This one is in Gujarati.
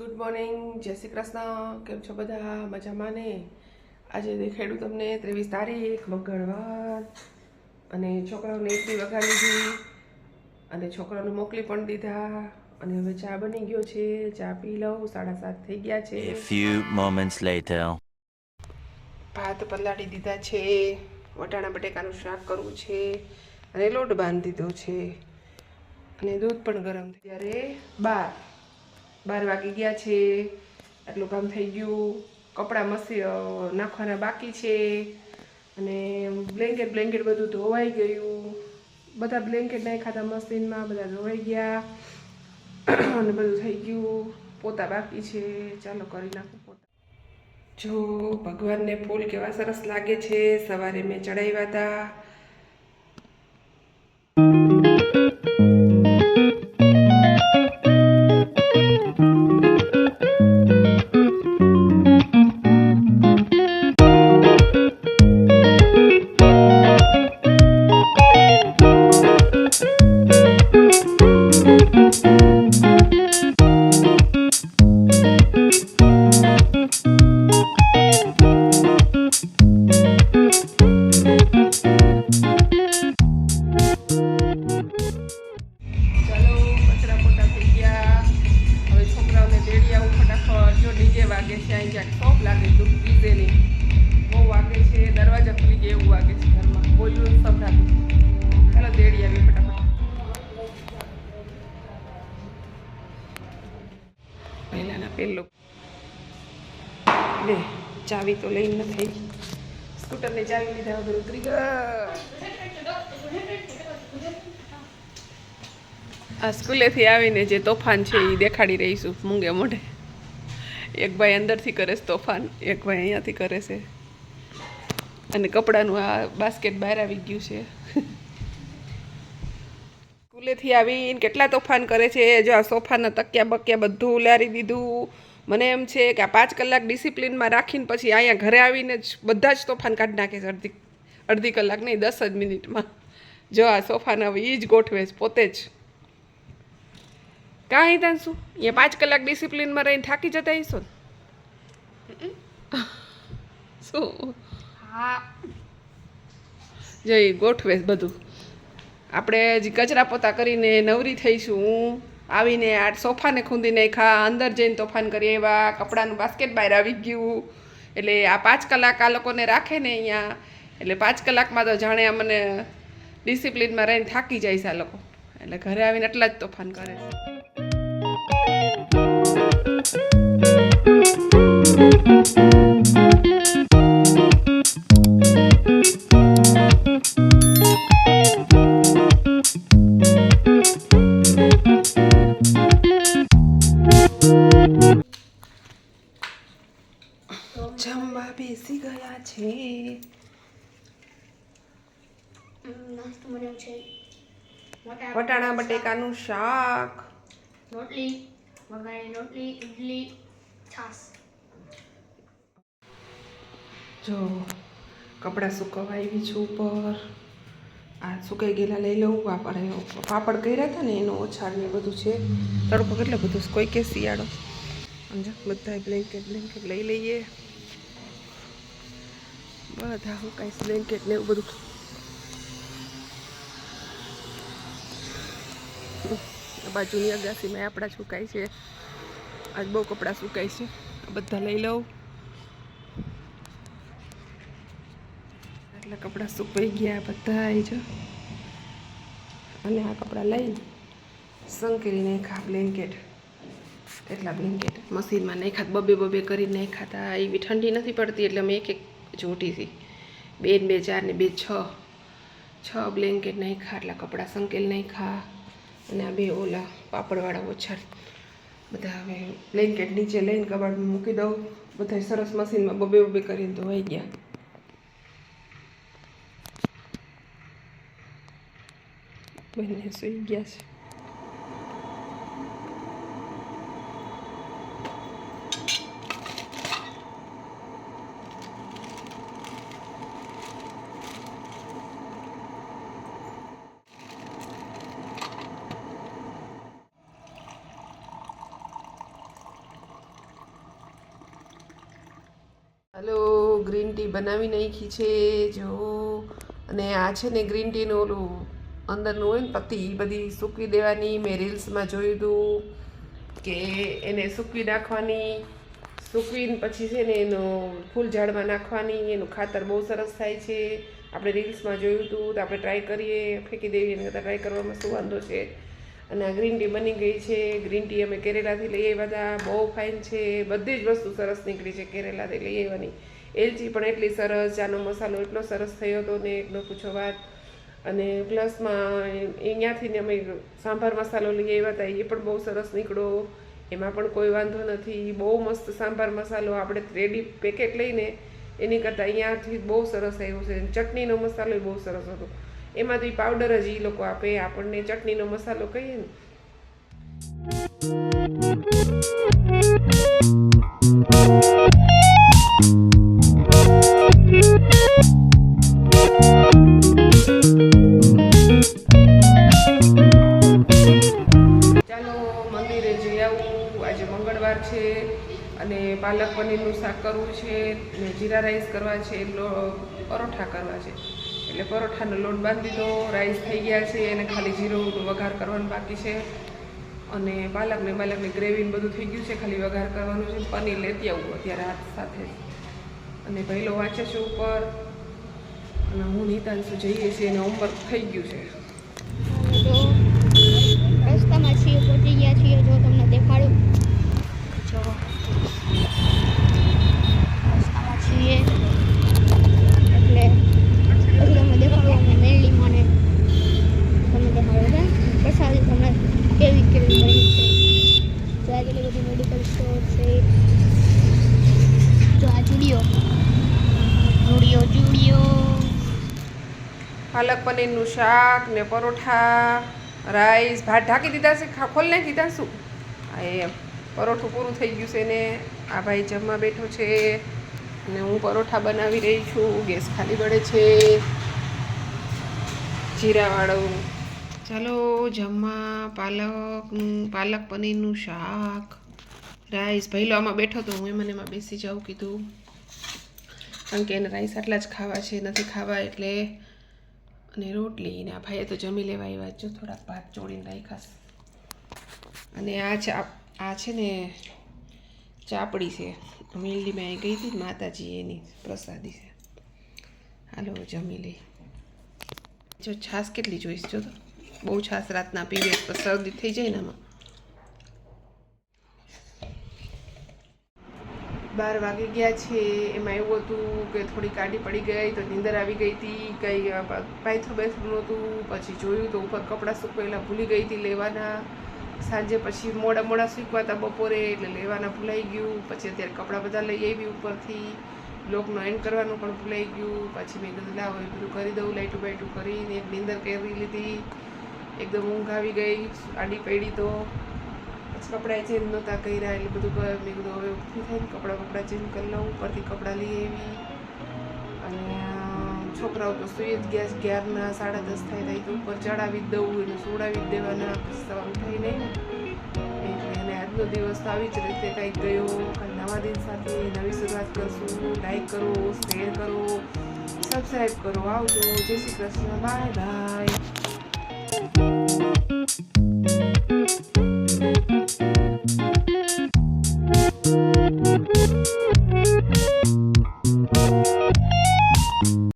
ગુડ મોર્નિંગ જય શ્રી કૃષ્ણ. કેમ છો બધા? મજામાં ને? આજે દેખાડ્યું તમને ત્રેવીસ તારીખ મંગળવાર. અને છોકરાઓને એટલી વગાડી લીધી અને છોકરાઓને મોકલી પણ દીધા. અને હવે ચા બની ગયો છે. ચા પી લઉં. સાડા સાત થઈ ગયા છે. A few moments later. ભાત પલાળી દીધા છે. વટાણા બટેકાનું શાક કરવું છે. અને લોટ બાંધી દીધો છે. અને દૂધ પણ ગરમ ત્યારે બાર બાર વાગી ગયા છે, આટલું કામ થઈ ગયું, કપડાં મસી નાખવાના બાકી છે અને બ્લેન્કેટ બ્લેન્કેટ બધું ધોવાઈ ગયું. બધા બ્લેન્કેટ નાખ્યા હતા મશીનમાં, બધા ધોવાઈ ગયા અને બધું થઈ ગયું. પોતા બાકી છે. ચાલો કરી નાખું પોતા. જો ભગવાનને ફૂલ કેવા સરસ લાગે છે. સવારે મેં ચડાવ્યા હતા. પહેલો લે, ચાવી તો લઈને નથી સ્કૂટરની ચાવી લીધા વગર ઉતરી આ સ્કૂલેથી આવીને જે તોફાન છે એ દેખાડી રહીશું, મૂંગે મોઢે. એક ભાઈ અંદરથી કરે છે તોફાન, એક ભાઈ અહીંયાથી કરે છે. અને કપડાનું આ બાસ્કેટ બહાર આવી ગયું છે. સ્કૂલેથી આવીને કેટલા તોફાન કરે છે જો આ સોફાના તકિયા બકિયા બધું ઉલારી દીધું. મને એમ છે કે આ પાંચ કલાક ડિસિપ્લિનમાં રાખીને પછી અહીંયા ઘરે આવીને જ બધા જ તોફાન કાઢી નાખે છે અડધી અડધી કલાક નહીં દસ જ મિનિટમાં. જો આ સોફાના હવે એ જ ગોઠવે છે પોતે જ. કાંઈ ત્યાં શું? અહીંયા પાંચ કલાક ડિસિપ્લિનમાં રહીને થાકી જતા હશો શું? હા. જો એ ગોઠવે બધું. આપણે હજી કચરા પોતા કરીને નવરી થઈશું. હું આવીને આ સોફાને ખૂંદી નાખ્યા, અંદર જઈને તોફાન કરી એવા કપડાનું બાસ્કેટ બહાર આવી ગયું. એટલે આ પાંચ કલાક આ લોકોને રાખે ને અહીંયા. એટલે પાંચ કલાકમાં તો જાણે અમને ડિસિપ્લિનમાં રહીને થાકી જાય છે આ લોકો. એટલે ઘરે આવીને એટલા જ તોફાન કરે છે. નાસ્તો બન્યો છે. વટાણા બટેકાનું શાક. રોટલી વઘારેલી રોટલી ઇડલી છાશ. જો કપડાં સુકવવા આવી છું ઉપર. આ સુકાઈ ગયેલા લઈ લઉં પાપડ પાપડ કર્યા હતા ને એનો ઓછાડ ને બધું છે. તડકો કેટલો બધો. કોઈ કે શિયાળો. સમજો બધા બ્લેન્કેટ બ્લેન્કેટ લઈ લઈએ. બધા હું કાંઈ બ્લેન્કેટ ને એવું બધું. આ બાજુની અગાસીમાં આપણા સુકાય છે. આજ બહુ કપડાં સુકાય છે. બધા લઈ લઉં. એટલે કપડાં સુકાઈ ગયા બધા જો. અને આ કપડાં લઈ સંકેલી ખા બ્લેન્કેટ કેટલા બ્લેન્કેટ મશીનમાં નહીં ખાત બબે બબે કરીને નહીં ખાતા એવી ઠંડી નથી પડતી એટલે અમે એક એક જોટીથી બે ને બે ચાર ને બે છ છ બ્લેન્કેટ નહીં ખા એટલા કપડાં સંકેલ નાખ્યા. અને આ બે ઓલા પાપડવાળા ઓછા. બધા હવે બ્લેન્કેટ નીચે લઈને કબાટમાં મૂકી દઉં. બધા સરસ મશીનમાં બબે બબે કરીને ધોવાઈ ગયા. બંને સુઈ ગયા છે હલો ગ્રીન ટી બનાવી નાખી છે, જો. અને આ છે ને ગ્રીન ટીનું ઓલું અંદરનું હોય ને પત્તી બધી સૂકવી દેવાની. મેં રીલ્સમાં જોયું હતું કે એને સૂકવી નાખવાની, સૂકવીને પછી છે ને એનું ફૂલ ઝાડમાં નાખવાની. એનું ખાતર બહુ સરસ થાય છે. આપણે રીલ્સમાં જોયું હતું તો આપણે ટ્રાય કરીએ. ફેંકી દેવી એને કરતાં ટ્રાય કરવામાં શું વાંધો છે? અને આ ગ્રીન ટી બની ગઈ છે. ગ્રીન ટી અમે કેરેલાથી લઈ આવ્યા હતા. બહુ ફાઇન છે. બધી જ વસ્તુ સરસ નીકળી છે કેરેલાથી લઈ આવવાની એલચી પણ એટલી સરસ ચાનો મસાલો એટલો સરસ થયો હતો ને એકનો પૂછો વાત. અને પ્લસમાં અહીંયાથી ને અમે સાંભાર મસાલો લઈ આવ્યા હતા એ પણ બહુ સરસ નીકળ્યો. એમાં પણ કોઈ વાંધો નથી. બહુ મસ્ત સાંભાર મસાલો આપણે રેડી પેકેટ લઈને એની કરતાં અહીંયાથી બહુ સરસ આવ્યો છે. ચટણીનો મસાલો બહુ સરસ હતો. એમાંથી પાવડર જ એ લોકો આપે. આપણને ચટણીનો મસાલો કહીએ ને. ચાલો આજે મંગળવાર છે અને પાલક પનીરનું શાક કરવું છે જીરા રાઈસ કરવા છે પરોઠા કરવા છે. એટલે પરોઠાનો લોટ બાંધી દીધો, રાઈસ થઈ ગયા છે અને ખાલી જીરું વઘાર કરવાનું બાકી છે. અને પાલકને પાલકની ગ્રેવી બધું થઈ ગયું છે, ખાલી વઘાર કરવાનું છે. પનીર લેતી આવું અત્યારે હાથ સાથે. અને પહેલો વાંચે છે ઉપર. અને હું નીતાંશુ જઈએ છીએ અને હોમવર્ક થઈ ગયું છે. રસ્તામાં છીએ, પહોંચી ગયા છીએ, જો તમને દેખાડું જો રસ્તામાં છીએ એટલે પછી તમને દેખાડું અમે મેરલી માને તમને દેખાડું છે પ્રસાદી તમને કેવી કેવી મળી છે જો આ કેટલી બધી મેડિકલ સ્ટોર છે જો આ જુડિયો જુડિયો જુડિયો પાલક પનીરનું શાક ને પરોઠા, રાઈસ, ભાત ઢાંકી દીધા છે ખોલ નાખી દીધા શું? એ પરોઠું પૂરું થઈ ગયું છે ને આ ભાઈ જમવા બેઠો છે અને હું પરોઠા બનાવી રહી છું, ગેસ ખાલી પડે છે. જીરાવાળું. ચાલો, જમવા પાલકનું પાલક પનીરનું શાક, રાઈસ. પહેલો આમાં બેઠો તો હું એ મને એમાં બેસી જાઉં કીધું. કારણ કે એને રાઈસ આટલા જ ખાવા છે, નથી ખાવા એટલે અને રોટલી ને આ ભાઈએ તો જમી લેવા આવ્યા જો થોડાક ભાત ચોળીને રાખ્યા અને આ છે આ છે ને ચાપડી છે. મેલડીમાં અહીં ગઈ હતી માતાજી એની પ્રસાદી છે. હાલો જમી લઈ જો છાશ કેટલી જોઈશ જો તો? બહુ છાશ રાતના પીવે તો શરદી થઈ જાય ને આમાં. બાર વાગી ગયા છે એમાં એવું હતું કે થોડી કાઢી પડી ગઈ તો નીંદર આવી ગઈ હતી. કંઈ પાયથું બેસવું નહોતું. પછી જોયું તો ઉપર કપડાં સૂકવેલા ભૂલી ગઈ હતી લેવાના. સાંજે પછી મોડા મોડા સૂકવા હતા બપોરે એટલે લેવાના ભૂલાઈ ગયું. પછી અત્યારે કપડાં બધા લઈ આવી ઉપરથી. લોકનો એન્ડ કરવાનું પણ ભૂલાઈ ગયું. પછી મેં કીધું, લાવો એ બધું કરી દઉં. લાઇટું બાઇટું કરીને એક નીંદર કરી લીધી. એકદમ ઊંઘ આવી ગઈ, આડી પડી તો. કપડાં ચેન્જ નહોતા કર્યા એટલે બધું મેં કીધું હવે ઉઠી થઈને કપડાં બપડાં ચેન્જ કરી લઉં, ઉપરથી કપડાં લઈ આવી. અને છોકરાઓ તો સુઈ જ ગયા ગ્યારના સાડા દસ થાય થાય તો ઉપર ચડાવી જ દઉં અને સોડાવી જ દેવાના સવાર ઉઠાઈ નહીં. એટલે અને આજનો દિવસ તો આવી જ રીતે કાંઈક ગયો કાંઈ નવા દિન સાથે નવી શરૂઆત કરશું લાઈક કરો શેર કરો સબસ્ક્રાઈબ કરો, આવજો. જય શ્રી કૃષ્ણ બાય બાય